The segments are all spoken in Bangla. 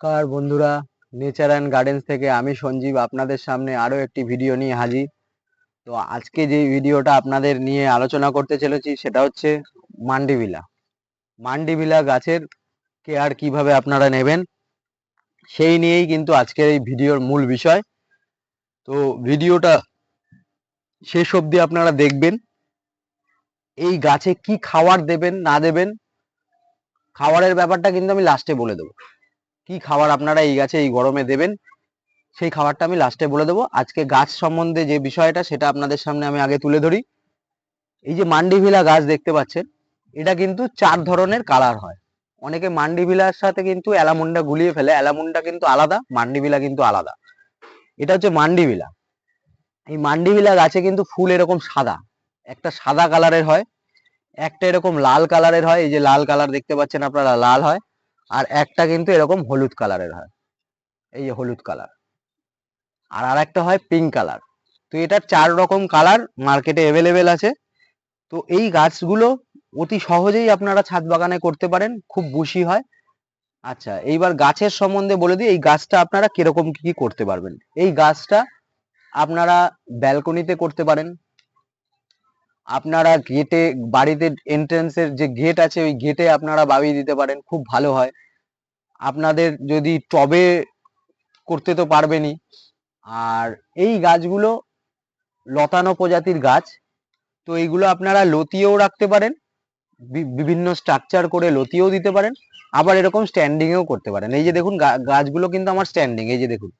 নমস্কার বন্ধুরা। নেচার অ্যান্ড গার্ডেন্স থেকে আমি সঞ্জীব আপনাদের সামনে আরও একটি ভিডিও নিয়ে হাজির। তো আজকে যে ভিডিওটা আপনাদের নিয়ে আলোচনা করতে চলেছি সেটা হচ্ছে মান্ডিভিলা। মান্ডিভিলা গাছের কেয়ার কীভাবে আপনারা নেবেন, সেই নিয়েই কিন্তু আজকের এই ভিডিওর মূল বিষয়। তো ভিডিওটা শেষ অবধি আপনারা দেখবেন। এই গাছে কি খাবার দেবেন, না দেবেন খাবারের ব্যাপারটা কিন্তু আমি লাস্টে বলে দেবো। কি খাবার আপনারা এই গাছে এই গরমে দেবেন, সেই খাবারটা আমি লাস্টে বলে দেবো। আজকে গাছ সম্বন্ধে যে বিষয়টা, সেটা আপনাদের সামনে আমি আগে তুলে ধরি। এই যে মান্ডিভিলা গাছ দেখতে পাচ্ছেন, এটা কিন্তু চার ধরনের কালার হয়। অনেকে মান্ডিভিলার সাথে কিন্তু অ্যালামুন্ডা গুলিয়ে ফেলে। অ্যালামুন্ডা কিন্তু আলাদা, মান্ডিভিলা কিন্তু আলাদা। এটা হচ্ছে মান্ডিভিলা। এই মান্ডিভিলা গাছে কিন্তু ফুল এরকম সাদা। একটা সাদা কালারের হয়, একটা এরকম লাল কালারের হয়। এই যে লাল কালার দেখতে পাচ্ছেন আপনারা, লাল হয়। আর একটা কিন্তু এরকম হলুদ কালারের হয়। এই যে হলুদ কালার। আর আর একটা হয় পিঙ্ক কালার। তো এটার চার রকম কালার মার্কেটে অ্যাভেলেবেল আছে। তো এই গাছগুলো অতি সহজেই আপনারা ছাদ বাগানে করতে পারেন, খুব বুশি হয়। আচ্ছা এইবার গাছের সম্বন্ধে বলে দিই, এই গাছটা আপনারা কীরকম কি কি করতে পারবেন? এই গাছটা আপনারা ব্যালকনিতে করতে পারেন আপনারা গেটে বাড়িতে এন্ট্রেন্সের যে গেট আছে, ওই গেটে আপনারা বাবিয়ে দিতে পারেন, খুব ভালো হয়। আপনাদের যদি টবে করতে তো পারবেনই। আর এই গাছগুলো লতানো প্রজাতির গাছ, তো এইগুলো আপনারা লতিয়েও রাখতে পারেন বিভিন্ন স্ট্রাকচার করে লতিয়েও দিতে পারেন, আবার এরকম স্ট্যান্ডিংয়েও করতে পারেন। এই যে দেখুন গাছগুলো কিন্তু আমার স্ট্যান্ডিং এই যে দেখুন।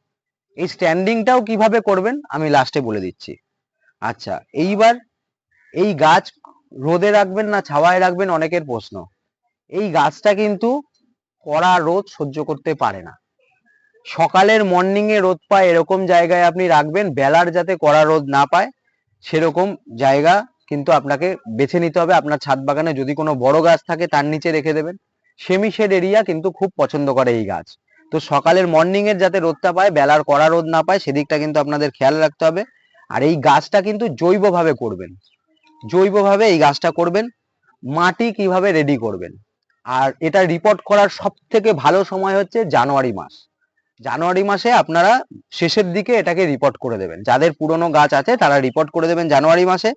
এই স্ট্যান্ডিংটাও কীভাবে করবেন, আমি লাস্টে বলে দিচ্ছি। আচ্ছা এইবার এই গাছ রোদে রাখবেন না, ছাওয়ায় রাখবেন অনেকের প্রশ্ন। এই গাছটা কিন্তু কড়া রোদ সহ্য করতে পারে না। সকালের মর্নিং এ রোদ পায় এরকম জায়গায় আপনি রাখবেন, বেলার যাতে কড়া রোদ না পায়, সেরকম জায়গা কিন্তু আপনাকে বেছে নিতে হবে। আপনার ছাদ বাগানে যদি কোনো বড় গাছ থাকে তার নিচে রেখে দেবেন। সেমি শেড এরিয়া কিন্তু খুব পছন্দ করে এই গাছ। তো সকালের মর্নিং এর যাতে রোদটা পায়, বেলার কড়া রোদ না পায়, সেদিকটা কিন্তু আপনাদের খেয়াল রাখতে হবে। আর এই গাছটা কিন্তু জৈবভাবে করবেন। জৈবভাবে এই গাছটা করবেন, মাটি কীভাবে রেডি করবেন। আর এটা রিপোর্ট করার সব থেকে ভালো সময় হচ্ছে জানুয়ারি মাস। জানুয়ারি মাসে আপনারা শেষের দিকে এটাকে রিপোর্ট করে দেবেন। যাদের পুরনো গাছ আছে তারা রিপোর্ট করে দেবেন জানুয়ারি মাসে।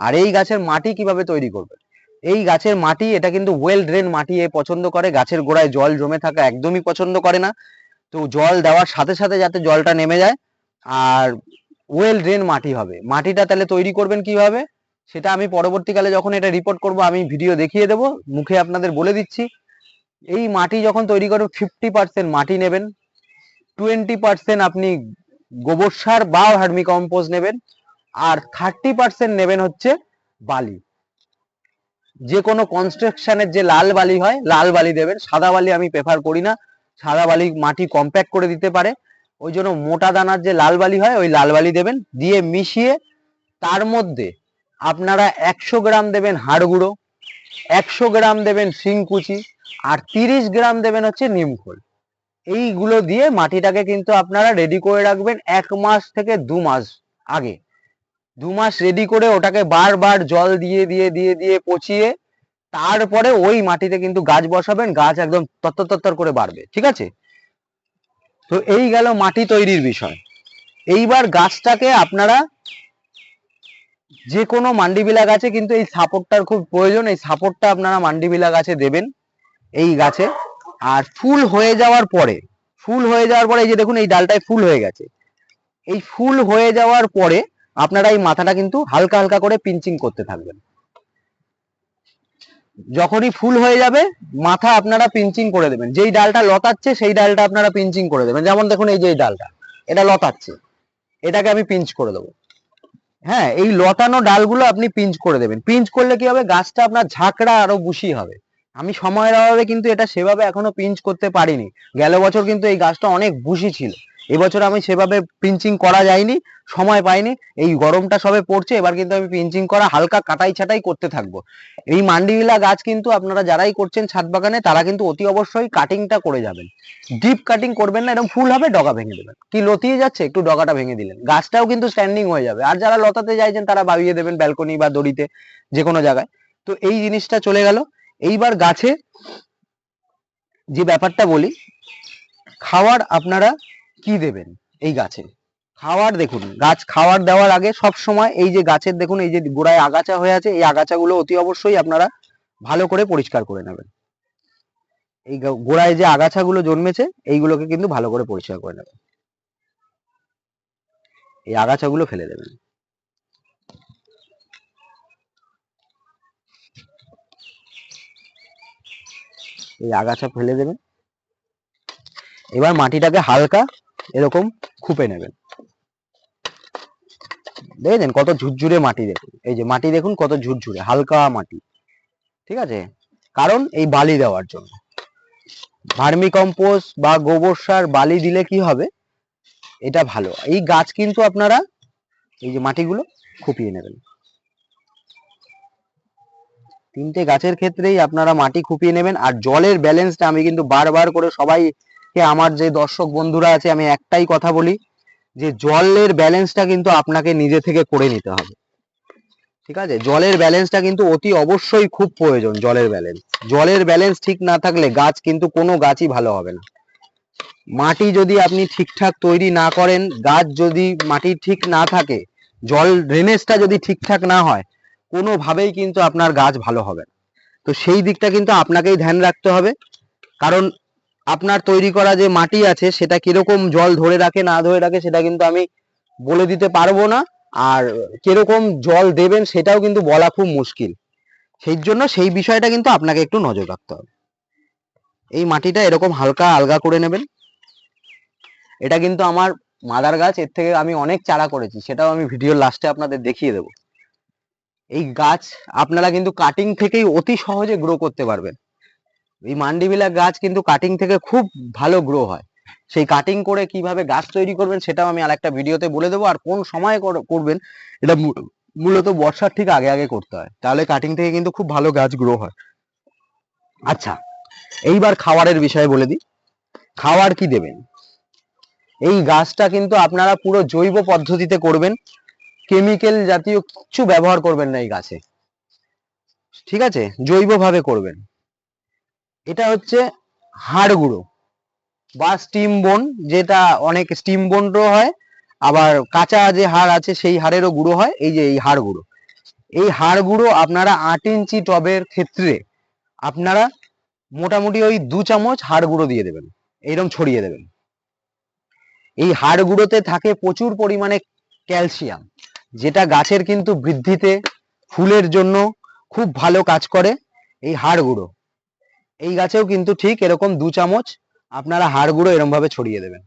আর এই গাছের মাটি কীভাবে তৈরি করবেন। এই গাছের মাটি, এটা কিন্তু ওয়েল ড্রেন মাটি এ পছন্দ করে। গাছের গোড়ায় জল জমে থাকা একদমই পছন্দ করে না। তো জল দেওয়ার সাথে সাথে যাতে জলটা নেমে যায়। আর ওয়েল ড্রেন মাটি হবে। মাটিটা তাহলে তৈরি করবেন কীভাবে? সেটা আমি পরবর্তীকালে যখন এটা রিপোর্ট করব, আমি ভিডিও দেখিয়ে দেব। মুখে আপনাদের বলে দিচ্ছি। এই মাটি যখন তৈরি করবেন ফিফটি পার্সেন্ট মাটি নেবেন। টোয়েন্টি পার্সেন্ট আপনি গোবর সার বা হার্মি কম্পোজ নেবেন। আর থার্টি পার্সেন্ট নেবেন হচ্ছে বালি। যে কোনো কনস্ট্রাকশনের যে লাল বালি হয়, লাল বালি দেবেন। সাদা বালি আমি প্রেফার করি না। সাদা বালি মাটি কম্প্যাক্ট করে দিতে পারে। ওই জন্য মোটা দানার যে লাল বালি হয়, ওই লাল বালি দেবেন। দিয়ে মিশিয়ে তার মধ্যে আপনারা একশো গ্রাম দেবেন হাড় গুঁড়ো, একশো গ্রাম দেবেন শিংকুচি আর তিরিশ গ্রাম দেবেন হচ্ছে নিমখোল এইগুলো দিয়ে মাটিটাকে কিন্তু আপনারা রেডি করে রাখবেন এক মাস থেকে দু মাস আগে। দু মাস রেডি করে ওটাকে বারবার জল দিয়ে দিয়ে দিয়ে দিয়ে পচিয়ে তারপরে ওই মাটিতে কিন্তু গাছ বসাবেন, গাছ একদম তত্তর করে বাড়বে, ঠিক আছে? তো এই গেল মাটি তৈরির বিষয়। এইবার গাছটাকে আপনারা যে কোনো মান্ডিবিলা গাছে কিন্তু এই সাপোর্টটার খুব প্রয়োজন। এই সাপোর্টটা আপনারা মান্ডিবিলা গাছে দেবেন এই গাছে। আর ফুল হয়ে যাওয়ার পরে, ফুল হয়ে যাওয়ার পরে এই যে দেখুন, এই ডালটায় ফুল হয়ে গেছে। এই ফুল হয়ে যাওয়ার পরে আপনারা এই মাথাটা কিন্তু হালকা হালকা করে পিঞ্চিং করতে থাকবেন। যখনই ফুল হয়ে যাবে, মাথা আপনারা পিঞ্চিং করে দেবেন। যেই ডালটা লতাচ্ছে, সেই ডালটা আপনারা পিঞ্চিং করে দেবেন। যেমন দেখুন, এই যে ডালটা, এটা লতাচ্ছে। এটাকে আমি পিঞ্চ করে দেবো। হ্যাঁ এই লতানো ডালগুলো আপনি পিঞ্চ করে দেবেন। পিঞ্চ করলে কি হবে? গাছটা আপনার ঝাঁকড়া আরও বুশি হবে। আমি সময়ের অভাবে কিন্তু এটা সেভাবে এখনও পিঞ্চ করতে পারিনি। গেল বছর কিন্তু এই গাছটা অনেক বুশি ছিল। এবছর আমি সেভাবে পিঞ্চিং করা যায়নি, সময় পাইনি, এই গরমটা সবে পড়ছে, এবার কিন্তু আমি পিঞ্চিং করা হালকা কাটাই ছাটাই করতে থাকব। এই মান্ডিভিলা গাছ কিন্তু আপনারা যারাই করছেন ছাদ বাগানে, তারা কিন্তু অতি অবশ্যই কাটিংটা করে যাবেন। ডিপ কাটিং করবেন না এরকম ফুল হবে, ডগা ভেঙে দেবেন। কি লতিয়ে যাচ্ছে, একটু ডগাটা ভেঙে দিলেন। গাছটাও কিন্তু স্ট্যান্ডিং হয়ে যাবে। আর যারা লতাতে চাইছেন তারা বাবিয়ে দেবেন ব্যালকনি বা দড়িতে যে কোনো জায়গায়। তো এই জিনিসটা চলে গেল। এইবার গাছে যে ব্যাপারটা বলি, খাওয়ার আপনারা কি দেবেন এই গাছে? খাওয়ার দেখুন, গাছ খাওয়ার দেওয়ার আগে সব সময় এই যে গাছের দেখুন, এই যে গোড়ায় আগাছা হয়ে আছে, এই আগাছাগুলো অতি অবশ্যই আপনারা ভালো করে পরিষ্কার করে নেবেন। এই গোড়ায় যে আগাছাগুলো জন্মেছে, এইগুলোকে কিন্তু ভালো করে পরিষ্কার করে নেবেন। এই আগাছাগুলো ফেলে দেবেন। এই আগাছা ফেলে দেবেন। এবার মাটিটাকে হালকা এরকম খুপে নেবেন। দেখেছেন কত ঝুরঝুরে মাটি দেখুন? এই যে মাটি দেখুন কত ঝুরঝুরে, হালকা মাটি। ঠিক আছে? কারণ এই বালি দেওয়ার জন্য। ভার্মি কম্পোস্ট বা গোবর সার বালি দিলে কি হবে? এটা ভালো। এই গাছ কিন্তু আপনারা এই যে মাটিগুলো খুপিয়ে নেবেন। তিনটে গাছের ক্ষেত্রেই আপনারা মাটি খুপিয়ে নেবেন আর জলের ব্যালেন্সটা আমি কিন্তু বারবার করে সবাইকে আমার যে দর্শক বন্ধুরা আছে, আমি একটাই কথা বলি যে জলের ব্যালেন্সটা কিন্তু আপনাকে নিজে থেকে করে নিতে হবে। ঠিক আছে? জলের ব্যালেন্সটা কিন্তু অতি অবশ্যই খুব প্রয়োজন, জলের ব্যালেন্স। জলের ব্যালেন্স ঠিক না থাকলে গাছ কিন্তু কোনো গাছই ভালো হবে না। মাটি যদি আপনি ঠিকঠাক তৈরি না করেন, গাছ যদি মাটি ঠিক না থাকে, জল ড্রেনেজটা যদি ঠিকঠাক না হয়, কোনোভাবেই কিন্তু আপনার গাছ ভালো হবে না। তো সেই দিকটা কিন্তু আপনাকেই ধ্যান রাখতে হবে। কারণ আপনার তৈরি করা যে মাটি আছে, সেটা কীরকম জল ধরে রাখে, না ধরে রাখে, সেটা কিন্তু আমি বলে দিতে পারব না। আর কীরকম জল দেবেন, সেটাও কিন্তু বলা খুব মুশকিল। সেই জন্য সেই বিষয়টা কিন্তু আপনাকে একটু নজর রাখতে হবে। এই মাটিটা এরকম হালকা আলগা করে নেবেন। এটা কিন্তু আমার মাদার গাছ, এর থেকে আমি অনেক চারা করেছি, সেটাও আমি ভিডিওর লাস্টে আপনাদের দেখিয়ে দেবো। এই গাছ আপনারা কিন্তু কাটিং থেকেই অতি সহজে গ্রো করতে পারবেন। এই মান্ডিবিলা গাছ কিন্তু কাটিং থেকে খুব ভালো গ্রো হয়। সেই কাটিং করে কীভাবে গাছ তৈরি করবেন সেটাও আমি আরেকটা ভিডিওতে বলে দেবো। আর কোন সময় কর- করবেন, এটা মূলত বর্ষার ঠিক আগে আগে করতে হয়। তাহলে কাটিং থেকে কিন্তু খুব ভালো গাছ গ্রো হয়। আচ্ছা এইবার খাওয়ারের বিষয়ে বলে দিই। খাওয়ার কি দেবেন? এই গাছটা কিন্তু আপনারা পুরো জৈব পদ্ধতিতে করবেন। কেমিক্যাল জাতীয় কিছু ব্যবহার করবেন না এই গাছে। ঠিক আছে? জৈবভাবে করবেন। এটা হচ্ছে হাড় গুঁড়ো বা স্টিম বোন যেটা অনেক স্টিম বোনও হয়, আবার কাঁচা যে হাড় আছে সেই হাড়েরও গুঁড়ো হয়, এই যে এই হাড় গুঁড়ো। এই হাড় গুঁড়ো আপনারা আট ইঞ্চি টবের ক্ষেত্রে আপনারা মোটামুটি ওই দু চামচ হাড় গুঁড়ো দিয়ে দেবেন এইরকম ছড়িয়ে দেবেন। এই হাড় গুঁড়োতে থাকে প্রচুর পরিমাণে ক্যালসিয়াম, যেটা গাছের কিন্তু বৃদ্ধিতে, ফুলের জন্য খুব ভালো কাজ করে এই হাড় গুঁড়ো। এই গাছেও কিন্তু ঠিক এরকম দু চামচ আপনারা হাড় গুঁড়ো এরকম ভাবে ছড়িয়ে দেবেন।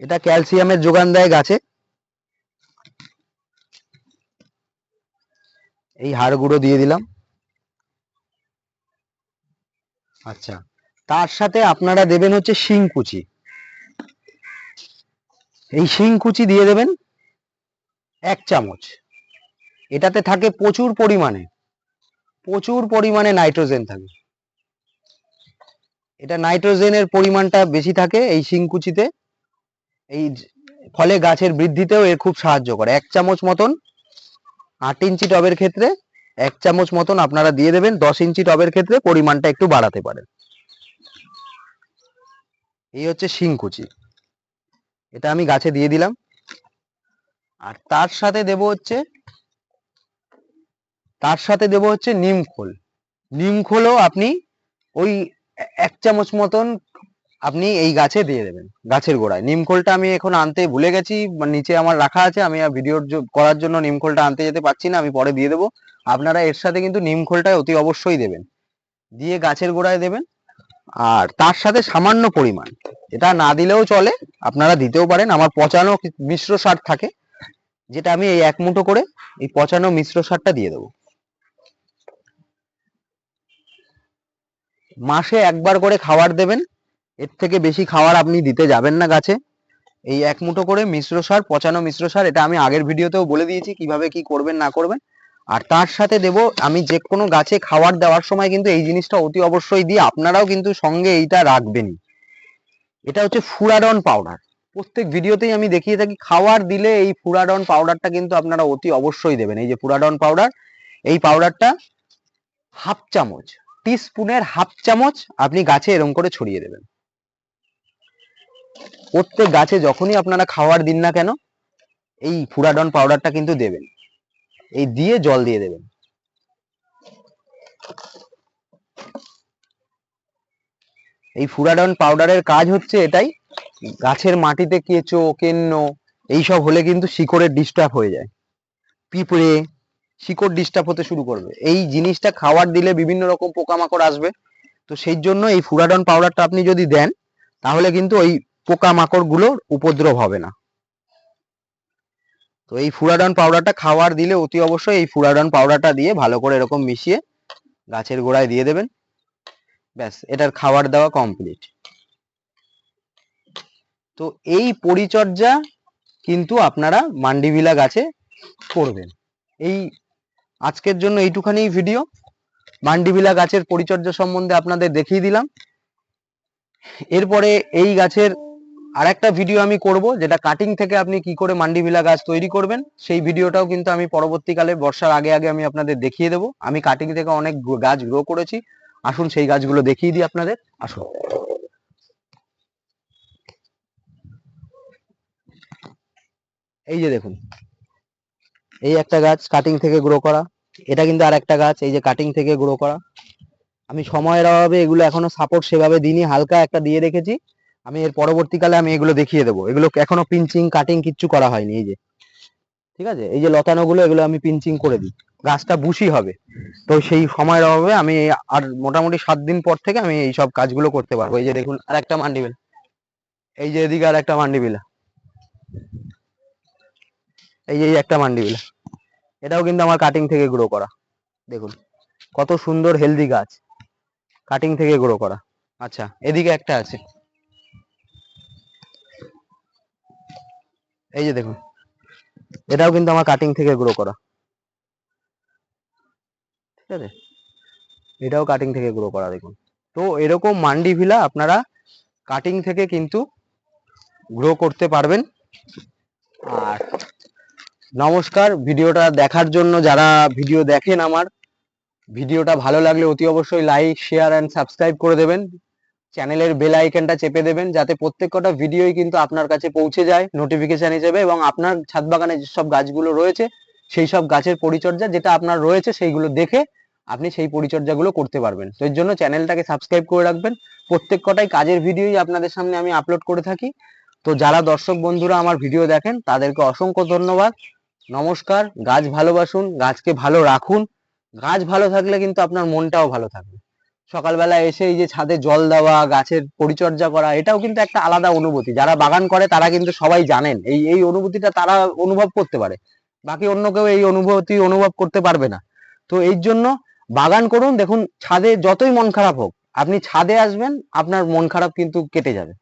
এটা ক্যালসিয়ামের যোগান দেয় গাছে। এই হাড় গুঁড়ো দিয়ে দিলাম। আচ্ছা তার সাথে আপনারা দেবেন হচ্ছে শিংকুচি এই শিংকুচি দিয়ে দেবেন এক চামচ। এটাতে থাকে প্রচুর পরিমাণে। প্রচুর পরিমাণে নাইট্রোজেন থাকে। এটা নাইট্রোজেনের পরিমাণটা বেশি থাকে এই শিংকুচিতে। এই ফলে গাছের বৃদ্ধিতেও এর খুব সাহায্য করে। এক চামচ মতন আট ইঞ্চি টবের ক্ষেত্রে, এক চামচ মতন আপনারা দিয়ে দেবেন, দশ ইঞ্চি টবের ক্ষেত্রে পরিমাণটা একটু বাড়াতে পারেন। এই হচ্ছে শিংকুচি। এটা আমি গাছে দিয়ে দিলাম। আর তার সাথে দেব হচ্ছে তার সাথে দেব হচ্ছে নিম খোল। নিম খোলও আপনি ওই এক চামচ মতন আপনি এই গাছে দিয়ে দেবেন, গাছের গোড়ায়। নিম খোলটা আমি এখন আনতে ভুলে গেছি বা নিচে আমার রাখা আছে, আমি ভিডিও করার জন্য নিম খোলটা আনতে যেতে পারছি না, আমি পরে দিয়ে দেবো। আপনারা এর সাথে কিন্তু নিম খোলটা অতি অবশ্যই দেবেন। দিয়ে গাছের গোড়ায় দেবেন। আর তার সাথে সামান্য পরিমাণ, এটা না দিলেও চলে, আপনারা দিতেও পারেন। আমার পচানো মিশ্র সার থাকে, যেটা আমি এই এক মুঠো করে এই পচানো মিশ্র সারটা দিয়ে দেবো। মাসে একবার করে খাবার দেবেন। এর থেকে বেশি খাবার আপনি দিতে যাবেন না গাছে। এই এক মুঠো করে মিশ্র সার, পচানো মিশ্র সার, এটা আমি আগের ভিডিওতেও বলে দিয়েছি কীভাবে কি করবেন, না করবেন। আর তার সাথে দেব, আমি যে কোনো গাছে খাবার দেওয়ার সময় কিন্তু এই জিনিসটা অতি অবশ্যই দিই আপনারাও কিন্তু সঙ্গে এইটা রাখবেনই এটা হচ্ছে ফুরাডন পাউডার। প্রত্যেক ভিডিওতেই আমি দেখিয়ে থাকি, খাবার দিলে এই ফুরাডন পাউডারটা কিন্তু আপনারা অতি অবশ্যই দেবেন। এই যে ফুরাডন পাউডার, এই পাউডারটা হাফ চামচ স্পুনের হাফ চামচ আপনি গাছে এরম করে ছড়িয়ে দেবেন। প্রত্যেক গাছে যখনই আপনারা খাওয়ার দিন না কেন, এই ফুরাডন পাউডারটা কিন্তু দেবেন। এই দিয়ে জল দিয়ে দেবেন। এই ফুরাডন পাউডারের কাজ হচ্ছে এটাই, গাছের মাটিতে কেঁচো, কেন্ন, এইসব হলে কিন্তু শিকড়ের ডিস্টার্ব হয়ে যায়। পিঁপড়ে শিকড় ডিস্টার্ব হতে শুরু করবে। এই জিনিসটা খাওয়ার দিলে বিভিন্ন রকম পোকামাকড় আসবে। তো সেই জন্য এই ফুরাডন পাউডারটা আপনি যদি দেন, তাহলে কিন্তু ওই পোকামাকড়গুলোর উপদ্রব হবে না। তো এই ফুরাডন পাউডারটা খাওয়ার দিলে অতি অবশ্যই এই ফুরাডন পাউডারটা দিয়ে ভালো করে এরকম মিশিয়ে গাছের গোড়ায় দিয়ে দেবেন। ব্যাস, এটার খাবার দেওয়া কমপ্লিট তো এই পরিচর্যা কিন্তু আপনারা মান্ডিভিলা গাছে করবেন। এই আজকের জন্য এইটুখানি ভিডিও মান্ডিভিলা গাছের পরিচর্যা সম্বন্ধে আপনাদের দেখিয়ে দিলাম। এরপরে এই গাছের আর একটা ভিডিও আমি করব, যেটা কাটিং থেকে আপনি কি করে মান্ডিভিলা গাছ তৈরি করবেন, সেই ভিডিওটাও কিন্তু আমি পরবর্তীকালে বর্ষার আগে আগে আমি আপনাদের দেখিয়ে দেবো। আমি কাটিং থেকে অনেক গাছ গ্রো করেছি। আসুন সেই গাছগুলো দেখিয়ে দিই আপনাদের। আসুন। এই যে দেখুন। এই একটা গাছ কাটিং থেকে গ্রো করা। এটা কিন্তু আর একটা গাছ, এই যে কাটিং থেকে গ্রো করা। আমি সময়ের অভাবে এগুলো এখনও সাপোর্ট সেভাবে দিইনি, হালকা একটা দিয়ে রেখেছি। আমি এর পরবর্তীকালে আমি এগুলো দেখিয়ে দেবো। এগুলো এখনও পিঞ্চিং কাটিং কিচ্ছু করা হয়নি, এই যে। ঠিক আছে? এই যে লতানোগুলো, এগুলো আমি পিঞ্চিং করে দিই। গাছটা বুশি হবে। তো সেই সময়ের অভাবে আমি আর মোটামুটি সাত দিন পর থেকে আমি এই সব কাজগুলো করতে পারব। এই যে দেখুন আর একটা মান্ডিবিল এই যে এদিকে আর একটা মান্ডিবিলা এই যে একটা মান্ডিবিলা এটাও কিন্তু আমার কাটিং থেকে গ্রো করা। দেখুন, কত সুন্দর হেলদি গাছ। কাটিং থেকে গ্রো করা। আচ্ছা এদিকে একটা আছে। এই যে দেখুন, এটাও কিন্তু আমার কাটিং থেকে গ্রো করা। ঠিক আছে? এটাও কাটিং থেকে গ্রো করা, দেখুন। তো এরকম মান্ডি ভিলা আপনারা কাটিং থেকে কিন্তু গ্রো করতে পারবেন। আর নমস্কার। ভিডিওটা দেখার জন্য যারা ভিডিও দেখেন আমার, ভিডিওটা ভালো লাগলে অতি অবশ্যই লাইক শেয়ার অ্যান্ড সাবস্ক্রাইব করে দেবেন। চ্যানেলের বেল আইকনটা চেপে দেবেন যাতে প্রত্যেকটা ভিডিওই কিন্তু আপনার কাছে পৌঁছে যায় নোটিফিকেশন হিসেবে এবং আপনার ছাদ বাগানে যেসব গাছগুলো রয়েছে, সেই সব গাছের পরিচর্যা যেটা আপনার রয়েছে সেইগুলো দেখে আপনি সেই পরিচর্যাগুলো করতে পারবেন। তো এর জন্য চ্যানেলটাকে সাবস্ক্রাইব করে রাখবেন। প্রত্যেক কটাই কাজের ভিডিওই আপনাদের সামনে আমি আপলোড করে থাকি। তো যারা দর্শক বন্ধুরা আমার ভিডিও দেখেন, তাদেরকে অসংখ্য ধন্যবাদ। নমস্কার, গাছ ভালোবাসুন গাছকে ভালো রাখুন। গাছ ভালো থাকলে কিন্তু আপনার মনটাও ভালো থাকবে। সকালবেলা এসে এই যে ছাদে জল দেওয়া, গাছের পরিচর্যা করা, এটাও কিন্তু একটা আলাদা অনুভূতি। যারা বাগান করে তারা কিন্তু সবাই জানেন, এই এই অনুভূতিটা তারা অনুভব করতে পারে। বাকি অন্য কেউ এই অনুভূতি অনুভব করতে পারবে না। তো এই জন্য বাগান করুন, দেখুন ছাদে যতই মন খারাপ হোক, আপনি ছাদে আসবেন, আপনার মন খারাপ কিন্তু কেটে যাবে।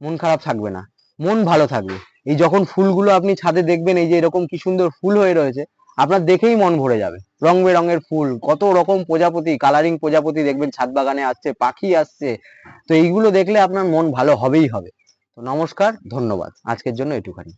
মন খারাপ থাকবে না। মন ভালো থাকবে। এই যখন ফুলগুলো আপনি ছাদে দেখবেন, এই যে এরকম কি সুন্দর ফুল হয়ে রয়েছে, আপনার দেখেই মন ভরে যাবে। রং বেরঙের ফুল, কত রকম প্রজাপতি কালারিং প্রজাপতি দেখবেন, ছাদ বাগানে আসছে, পাখি আসছে। তো এইগুলো দেখলে আপনার মন ভালো হবেই হবে। তো নমস্কার, ধন্যবাদ। আজকের জন্য এটুখানি।